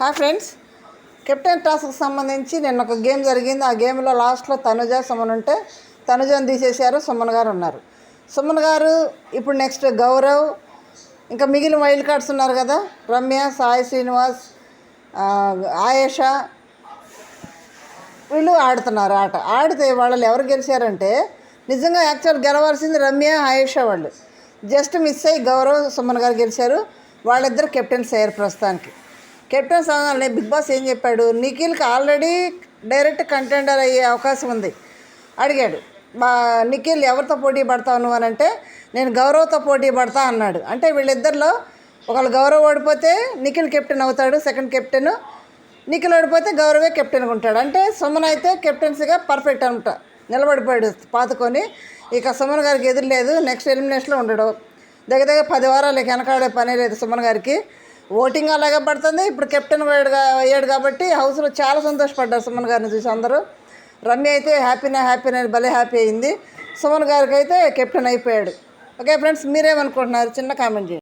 Hi friends captain టాస్క్కి సంబంధించి నిన్న ఒక గేమ్ జరిగింది. ఆ గేమ్లో లాస్ట్లో తనుజ సుమన్ ఉంటే తనుజని తీసేశారు సుమన్ గారు ఉన్నారు. సుమన్ గారు ఇప్పుడు నెక్స్ట్ గౌరవ్ ఇంకా మిగిలిన వైల్డ్ కార్డ్స్ ఉన్నారు కదా? రమ్య సాయి శ్రీనివాస్ ఆయేష వీళ్ళు ఆడుతున్నారు ఆట. ఆడితే వాళ్ళు ఎవరు గెలిచారంటే నిజంగా యాక్చువల్ గెలవాల్సింది రమ్య ఆయేషా వాళ్ళు. జస్ట్ మిస్ అయ్యి గౌరవ్ సుమన్ గారు గెలిచారు. వాళ్ళిద్దరు కెప్టెన్స్ అయ్యారు ప్రస్తుతానికి. కెప్టెన్స్ నేను బిగ్ బాస్ ఏం చెప్పాడు? నిఖిల్కి ఆల్రెడీ డైరెక్ట్ కంటెండర్ అయ్యే అవకాశం ఉంది. అడిగాడు. మా నిఖిల్ ఎవరితో పోటీ పడతావు నువ్వు? అని అంటే నేను గౌరవ్తో పోటీ పడతా అన్నాడు. అంటే వీళ్ళిద్దరిలో ఒకళ్ళు గౌరవ్ ఓడిపోతే నిఖిల్ కెప్టెన్ అవుతాడు సెకండ్ కెప్టెన్ నిఖిల్ ఓడిపోతే గౌరవే కెప్టెన్గా ఉంటాడు. అంటే సుమన్ అయితే కెప్టెన్సీగా పర్ఫెక్ట్ అనమాట నిలబడిపోయాడు పాతుకొని. ఇక సుమన్ గారికి ఎదురు లేదు నెక్స్ట్ ఎలిమినేషన్లో ఉండడు. దగ్గర దగ్గర పది వారాలు వెనకాడే పని లేదు సుమన్ గారికి. ఓటింగ్ అలాగే పడుతుంది. ఇప్పుడు కెప్టెన్ అయ్యాడు అయ్యాడు కాబట్టి హౌస్లో చాలా సంతోషపడ్డారు సుమన్ గారిని చూసి అందరూ. రమ్య అయితే హ్యాపీనే హ్యాపీనే అని భలే హ్యాపీ అయింది. సుమన్ గారికి అయితే కెప్టెన్ అయిపోయాడు. ఓకే ఫ్రెండ్స్ మీరేమనుకుంటున్నారు? చిన్న కామెంట్ చేయండి.